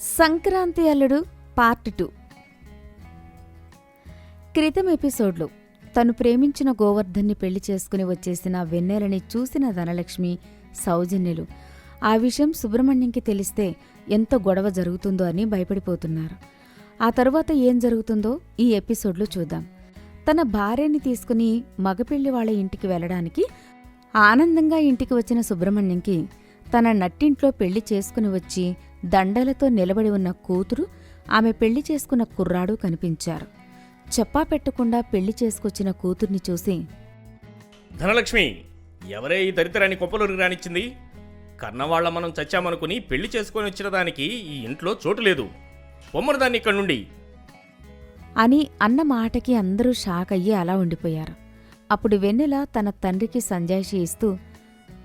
సంక్రాంతి అల్లుడు part two. క్రితం ఎపిసోడ్లో తను ప్రేమించిన గోవర్ధన్ని పెళ్ళి చేసుకుని వచ్చేసిన వెన్నెలని చూసిన ధనలక్ష్మి సౌజన్యులు ఆ విషయం సుబ్రహ్మణ్యంకి తెలిస్తే ఎంత గొడవ జరుగుతుందో అని భయపడిపోతున్నారు. ఆ తరువాత ఏం జరుగుతుందో ఈ ఎపిసోడ్లో చూద్దాం. తన భార్యని తీసుకుని మగపెళ్ళి వాళ్ళ ఇంటికి వెళ్ళడానికి ఆనందంగా ఇంటికి వచ్చిన సుబ్రహ్మణ్యంకి తన నట్టింట్లో పెళ్ళి చేసుకుని వచ్చి దండలతో నిలబడి ఉన్న కూతురు ఆమె పెళ్ళి చేసుకున్న కుర్రాడు కనిపించారు. చెప్పా పెట్టకుండా పెళ్ళి చేసుకొచ్చిన కూతుర్ని చూసి ధనలక్ష్మి ఎవరే ఈ దరిద్రాన్ని కొంపలోకి రానిచ్చింది? కన్నవాళ్ళ మనం చచ్చామనుకుని పెళ్ళి చేసుకొని వచ్చిన దానికి ఈ ఇంట్లో చోటు లేదు. పొమ్మను దాన్ని ఇక్కడి నుండి. అని అన్న మాటకి అందరూ షాక్ అయ్యి అలా ఉండిపోయారు. అప్పుడు వెన్నెల తన తండ్రికి సంజాయిషి ఇస్తూ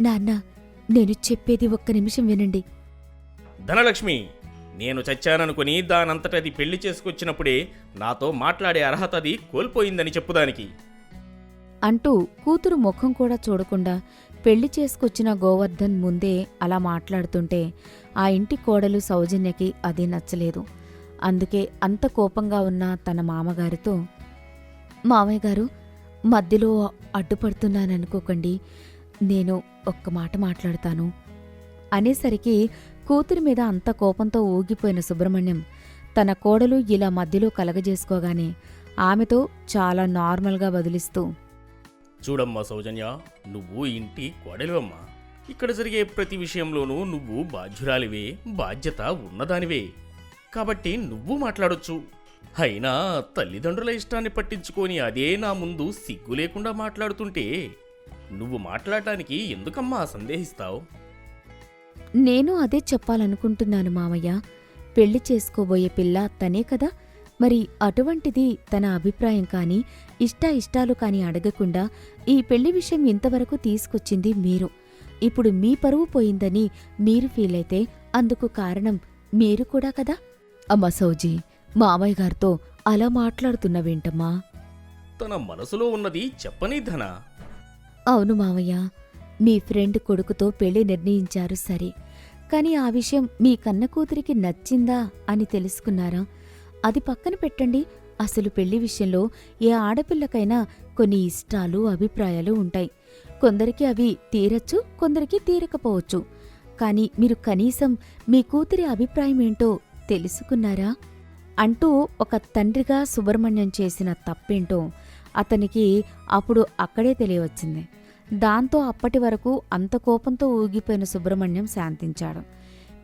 నాన్న నేను చెప్పేది ఒక్క నిమిషం వినండి. ధనలక్ష్మి నేను చచ్చాననుకుని దానంతటది పెళ్ళి చేసుకొచ్చినప్పుడే నాతో మాట్లాడే అర్హత అది కోల్పోయిందని చెప్పుదానికి అంటూ కూతురు ముఖం కూడా చూడకుండా పెళ్ళి చేసుకొచ్చిన గోవర్ధన్ ముందే అలా మాట్లాడుతుంటే ఆ ఇంటి కోడలు సౌజన్యకి అది నచ్చలేదు. అందుకే అంత కోపంగా ఉన్న తన మామగారితో మామయ్య గారు మధ్యలో అడ్డుపడుతున్నాననుకోకండి నేను ఒక్క మాట మాట్లాడతాను అనేసరికి కూతురి మీద అంత కోపంతో ఊగిపోయిన సుబ్రహ్మణ్యం తన కోడలు ఇలా మధ్యలో కలగజేసుకోగానే ఆమెతో చాలా నార్మల్గా బదిలిస్తూ చూడమ్మా సౌజన్య నువ్వు ఇంటి కోడలివమ్మా. ఇక్కడ జరిగే ప్రతి విషయంలోనూ నువ్వు బాధ్యురాలివే బాధ్యత ఉన్నదానివే. కాబట్టి నువ్వు మాట్లాడొచ్చు. అయినా తల్లిదండ్రుల ఇష్టాన్ని పట్టించుకొని అదే నా ముందు సిగ్గు లేకుండా మాట్లాడుతుంటే నువ్వు మాట్లాడటానికి ఎందుకమ్మా సందేహిస్తావు? నేను అదే చెప్పాలనుకుంటున్నాను మామయ్య. పెళ్ళి చేసుకోబోయే పిల్ల తనే కదా. మరి అటువంటిది తన అభిప్రాయం కాని ఇష్టా ఇష్టాలు కాని అడగకుండా ఈ పెళ్ళి విషయం ఇంతవరకు తీసుకొచ్చింది మీరు. ఇప్పుడు మీ పరువు పోయిందని మీరు ఫీల్ అయితే అందుకు కారణం మీరు కూడా కదా? అమ్మ సౌజీ మామయ్య గారితో అలా మాట్లాడుతున్నవేంటమ్మా తన మనసులో ఉన్నది చెప్పని ధన. అవును మావయ్య మీ ఫ్రెండ్ కొడుకుతో పెళ్ళి నిర్ణయించారు సరే. కాని ఆ విషయం మీ కన్న కూతురికి నచ్చిందా అని తెలుసుకున్నారా? అది పక్కన పెట్టండి. అసలు పెళ్ళి విషయంలో ఏ ఆడపిల్లకైనా కొన్ని ఇష్టాలు అభిప్రాయాలు ఉంటాయి. కొందరికి అవి తీరచ్చు కొందరికి తీరకపోవచ్చు. కాని మీరు కనీసం మీ కూతురి అభిప్రాయం ఏంటో తెలుసుకున్నారా? అంటూ ఒక తండ్రిగా సుబ్రహ్మణ్యం చేసిన తప్పేంటో అతనికి అప్పుడు అక్కడే తెలియవచ్చింది. దాంతో అప్పటి వరకు అంత కోపంతో ఊగిపోయిన సుబ్రహ్మణ్యం శాంతించాడు.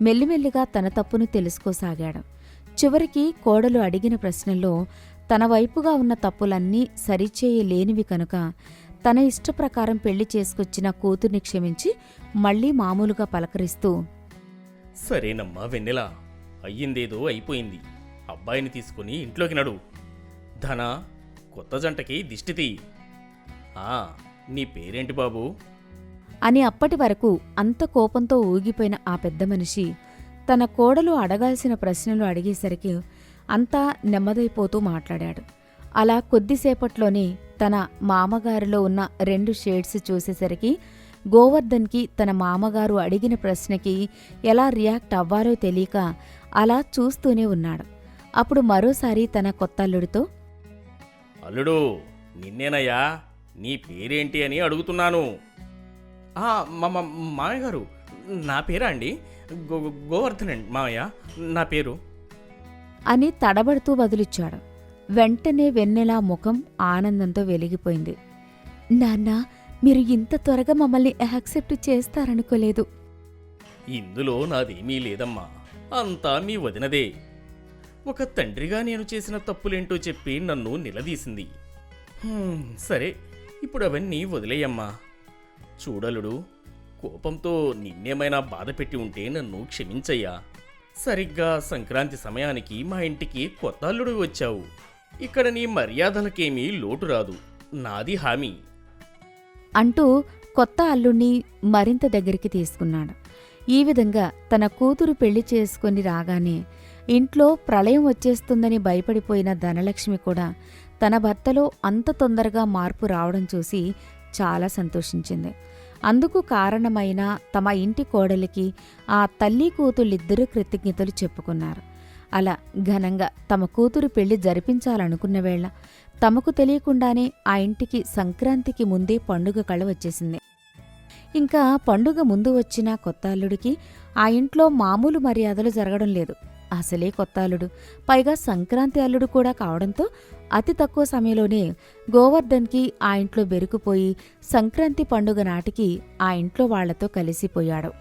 మెల్లిమెల్లిగా తన తప్పును తెలుసుకోసాగాడు. చివరికి కోడలు అడిగిన ప్రశ్నల్లో తన వైపుగా ఉన్న తప్పులన్నీ సరిచేయలేనివి కనుక తన ఇష్టప్రకారం పెళ్ళి చేసుకొచ్చిన కూతుర్ని క్షమించి మళ్ళీ మామూలుగా పలకరిస్తూ సరేనమ్మా వెన్నెల అయ్యిందేదో అయిపోయింది. అబ్బాయిని తీసుకుని ఇంట్లోకి నడు. ధన కొత్త జంటకి దిష్టితీ ఆ నీ పేరేంటి బాబు? అని అప్పటి వరకు అంత కోపంతో ఊగిపోయిన ఆ పెద్ద మనిషి తన కోడలు అడగాల్సిన ప్రశ్నలు అడిగేసరికి అంతా నెమ్మదైపోతూ మాట్లాడాడు. అలా కొద్దిసేపట్లోనే తన మామగారిలో ఉన్న రెండు షేడ్స్ చూసేసరికి గోవర్ధన్కి తన మామగారు అడిగిన ప్రశ్నకి ఎలా రియాక్ట్ అవ్వాలో తెలియక అలా చూస్తూనే ఉన్నాడు. అప్పుడు మరోసారి తన కొత్తల్లుడితో అల్లుడు నిన్నేనయ్యా? నీ పేరేంటి అని అడుగుతున్నాను. మామయ్య గారు నా పేరా అండి? గో గోవర్ధన్ అండి మామయ్య నా పేరు. అని తడబడుతూ బదులిచ్చాడు వెంటనే వెన్నెలా ముఖం ఆనందంతో వెలిగిపోయింది. నాన్న మీరు ఇంత త్వరగా మమ్మల్ని యాక్సెప్ట్ చేస్తారనుకోలేదు. ఇందులో నాదేమీ లేదమ్మా. అంతా మీ వదినదే. ఒక తండ్రిగా నేను చేసిన తప్పులేంటో చెప్పి నన్ను నిలదీసింది. సరే. ఇప్పుడు అవన్నీ వదిలేయమ్మా. చూడలుడు కోపంతో నిన్నేమైనా బాధ పెట్టి ఉంటే నన్ను క్షమించయ్యా. సరిగ్గా సంక్రాంతి సమయానికి మా ఇంటికి కొత్త అల్లుడు వచ్చావు. ఇక్కడ నీ మర్యాదలకేమీ లోటు రాదు. నాది హామీ. అంటూ కొత్త అల్లుణ్ణి మరింత దగ్గరికి తీసుకున్నాడు. ఈ విధంగా తన కూతురు పెళ్ళి చేసుకుని రాగానే ఇంట్లో ప్రళయం వచ్చేస్తుందని భయపడిపోయిన ధనలక్ష్మి కూడా తన భర్తలో అంత తొందరగా మార్పు రావడం చూసి చాలా సంతోషించింది. అందుకు కారణమైన తమ ఇంటి కోడలికి ఆ తల్లి కూతుళ్ళిద్దరూ కృతజ్ఞతలు చెప్పుకున్నారు. అలా ఘనంగా తమ కూతురు పెళ్ళి జరిపించాలనుకున్న వేళ తమకు తెలియకుండానే ఆ ఇంటికి సంక్రాంతికి ముందే పండుగ కళ వచ్చేసింది. ఇంకా పండుగ ముందు వచ్చిన కొత్త అల్లుడికి ఆ ఇంట్లో మామూలు మర్యాదలు జరగడం లేదు. అసలే కొత్త అల్లుడు. పైగా సంక్రాంతి అల్లుడు కూడా కావడంతో అతి తక్కువ సమయంలోనే గోవర్ధన్కి ఆ ఇంట్లో బెరుకుపోయి సంక్రాంతి పండుగ నాటికి ఆ ఇంట్లో వాళ్ళతో కలిసిపోయాడు.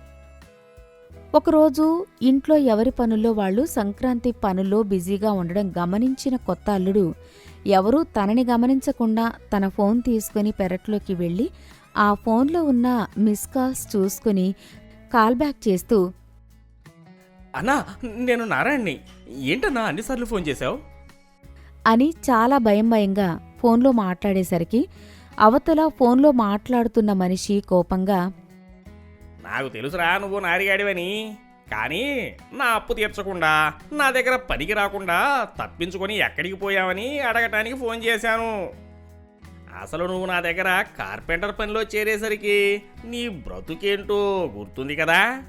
ఒకరోజు ఇంట్లో ఎవరి పనుల్లో వాళ్ళు సంక్రాంతి పనుల్లో బిజీగా ఉండడం గమనించిన కొత్త అల్లుడు ఎవరూ తనని గమనించకుండా తన ఫోన్ తీసుకుని పెరట్లోకి వెళ్ళి ఆ ఫోన్లో ఉన్న మిస్ కాల్స్ చూసుకుని కాల్ బ్యాక్ చేస్తూ అన్నా నేను నారాయణ్ణి ఏంటన్నా అన్నిసార్లు ఫోన్ చేశావు? అని చాలా భయం భయంగా ఫోన్లో మాట్లాడేసరికి అవతల ఫోన్లో మాట్లాడుతున్న మనిషి కోపంగా నాకు తెలుసురా నువ్వు నారిగాడివని. కానీ నా అప్పు తీర్చకుండా నా దగ్గర పనికి రాకుండా తప్పించుకొని ఎక్కడికి పోయావని అడగటానికి ఫోన్ చేశాను. అసలు నువ్వు నా దగ్గర కార్పెంటర్ పనిలో చేరేసరికి నీ బ్రతుకేంటో గుర్తుంది కదా?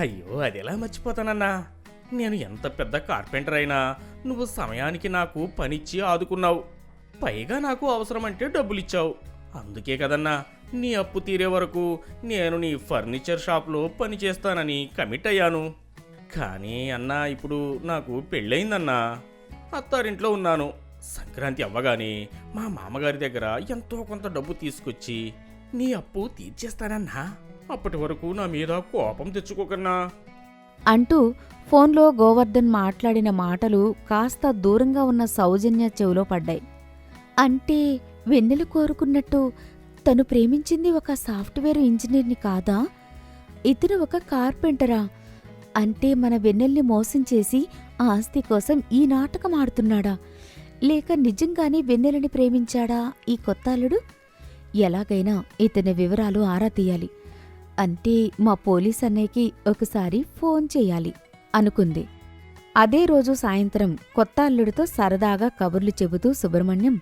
అయ్యో అది ఎలా మర్చిపోతానన్నా? నేను ఎంత పెద్ద కార్పెంటర్ అయినా నువ్వు సమయానికి నాకు పనిచ్చి ఆదుకున్నావు. పైగా నాకు అవసరమంటే డబ్బులిచ్చావు. అందుకే కదన్నా నీ అప్పు తీరే వరకు నేను నీ ఫర్నిచర్ షాప్లో పని చేస్తానని కమిట్ అయ్యాను. కానీ అన్నా ఇప్పుడు నాకు పెళ్ళయిందన్నా. అత్తారింట్లో ఉన్నాను. సంక్రాంతి అవ్వగానే మా మామగారి దగ్గర ఎంతో కొంత డబ్బు తీసుకొచ్చి నీ అప్పు తీర్చేస్తానన్నా. అప్పటి వరకు నా మీద కోపం తెచ్చుకోకన్నా. అంటూ ఫోన్లో గోవర్ధన్ మాట్లాడిన మాటలు కాస్త దూరంగా ఉన్న సౌజన్య చెవిలో పడ్డాయి. అంటే వెన్నెలు కోరుకున్నట్టు తను ప్రేమించింది ఒక సాఫ్ట్వేర్ ఇంజనీర్ని కాదా? ఇతను ఒక కార్పెంటరా? అంటే మన వెన్నెల్ని మోసం చేసి ఆస్తి కోసం ఈ నాటకం ఆడుతున్నాడా? లేక నిజంగానే వెన్నెలని ప్రేమించాడా ఈ కొత్త అల్లుడు ఎలాగైనా ఇతని వివరాలు ఆరా తీయాలి. అంటే మా పోలీస్ అన్నయ్యకి ఒకసారి ఫోన్ చేయాలి అనుకుంది. అదే రోజు సాయంత్రం కొత్త అల్లుడితో సరదాగా కబుర్లు చెబుతూ సుబ్రహ్మణ్యం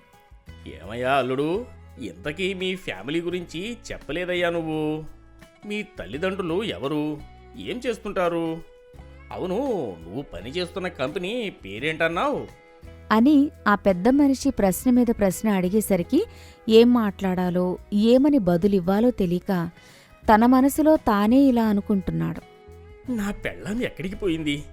ఏమయ్యా అల్లుడు ఇంతకీ మీ ఫ్యామిలీ గురించి చెప్పలేదయ్యా నువ్వు? మీ తల్లిదండ్రులు ఎవరు? ఏం చేస్తుంటారు? అవును నువ్వు పని చేస్తున్న కంపెనీ పేరేంటన్నావు? అని ఆ పెద్ద మనిషి ప్రశ్న మీద ప్రశ్న అడిగేసరికి ఏం మాట్లాడాలో ఏమని బదులివ్వాలో తెలియక తన మనసులో తానే ఇలా అనుకుంటున్నాడు. నా పెళ్ళాం ఎక్కడికి పోయింది?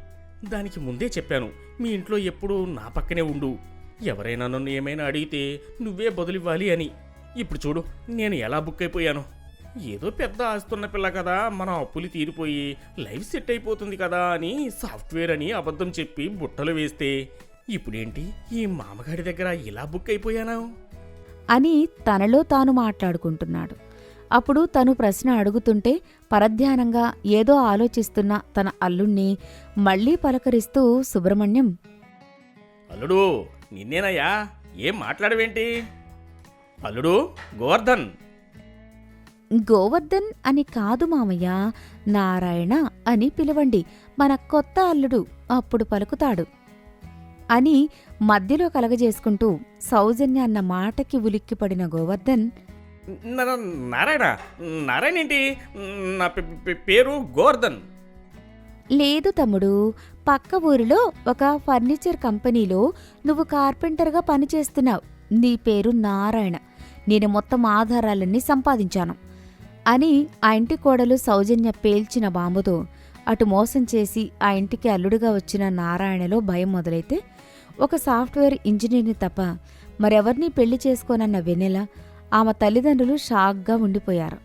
దానికి ముందే చెప్పాను మీ ఇంట్లో ఎప్పుడూ నా పక్కనే ఉండు. ఎవరైనా నన్ను ఏమైనా అడిగితే నువ్వే బదులివ్వాలి అని. ఇప్పుడు చూడు నేను ఎలా బుక్ అయిపోయాను. ఏదో పెద్ద ఆస్తున్న పిల్ల కదా మన అప్పులు తీరిపోయి లైఫ్ సెట్ అయిపోతుంది కదా అని సాఫ్ట్వేర్ అని అబద్ధం చెప్పి బుట్టలు వేస్తే. ఇప్పుడేంటి? ఈ మామగాడి దగ్గర ఇలా బుక్ అయిపోయానా? అని తనలో తాను మాట్లాడుకుంటున్నాడు. అప్పుడు తను ప్రశ్న అడుగుతుంటే పరధ్యానంగా ఏదో ఆలోచిస్తున్న తన అల్లుణ్ణి మళ్ళీ పలకరిస్తూ సుబ్రహ్మణ్యం అల్లుడు నిన్నేనయ్యా? ఏం మాట్లాడవేంటి? అల్లుడు గోవర్ధన్. గోవర్ధన్ అని కాదు మామయ్య నారాయణ అని పిలవండి మన కొత్త అల్లుడు అప్పుడు పలుకుతాడు అని మధ్యలో కలగజేసుకుంటూ సౌజన్య అన్న మాటకి ఉలిక్కిపడిన గోవర్ధన్ నారాయణ నారాయణ ఏంటి? నా పేరు గోర్ధన్ లేదు తమ్ముడు పక్క ఊరిలో ఒక ఫర్నిచర్ కంపెనీలో నువ్వు కార్పెంటర్గా పనిచేస్తున్నావు. నీ పేరు నారాయణ. నేను మొత్తం ఆధారాలన్నీ సంపాదించాను. అని ఆ ఇంటి కోడలు సౌజన్య పేల్చిన బాంబుతో అటు మోసం చేసి ఆ ఇంటికి అల్లుడుగా వచ్చిన నారాయణలో భయం మొదలైతే ఒక సాఫ్ట్వేర్ ఇంజనీర్ని తప్ప మరెవరిని పెళ్ళి చేసుకోనన్న వెన్నెల ఆమె తల్లిదండ్రులు షాక్గా ఉండిపోయారు.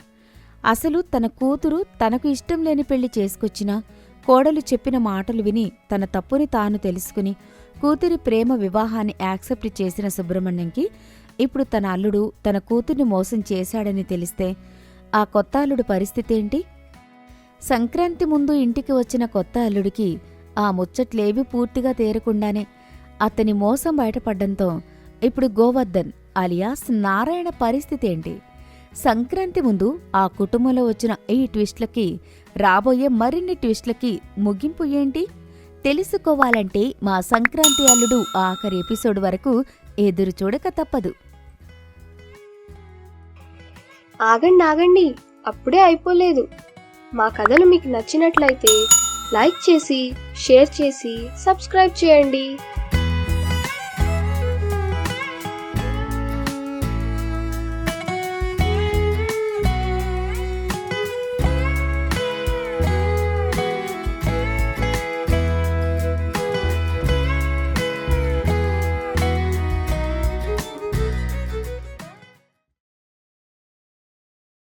అసలు తన కూతురు తనకు ఇష్టం లేని పెళ్ళి చేసుకొచ్చినా కోడలు చెప్పిన మాటలు విని తన తప్పుని తాను తెలుసుకుని కూతురి ప్రేమ వివాహాన్ని యాక్సెప్ట్ చేసిన సుబ్రహ్మణ్యంకి ఇప్పుడు తన అల్లుడు తన కూతుర్ని మోసం చేశాడని తెలిస్తే ఆ కొత్త అల్లుడు పరిస్థితి ఏంటి? సంక్రాంతి ముందు ఇంటికి వచ్చిన కొత్త అల్లుడికి ఆ ముచ్చట్లేవి పూర్తిగా తేరకుండానే అతని మోసం బయటపడ్డంతో ఇప్పుడు గోవర్ధన్ అలియాస్ నారాయణ పరిస్థితి ఏంటి? సంక్రాంతి ముందు ఆ కుటుంబంలో వచ్చిన ఈ ట్విస్ట్లకి రాబోయే మరిన్ని ట్విస్ట్లకి ముగింపు ఏంటి? తెలుసుకోవాలంటే మా సంక్రాంతి అల్లుడు ఆఖరి ఎపిసోడ్ వరకు ఎదురు చూడక తప్పదు. ఆగండి ఆగండి. అప్పుడే అయిపోలేదు. మా కథలు మీకు నచ్చినట్లయితే లైక్ చేసి షేర్ చేసి సబ్స్క్రైబ్ చేయండి.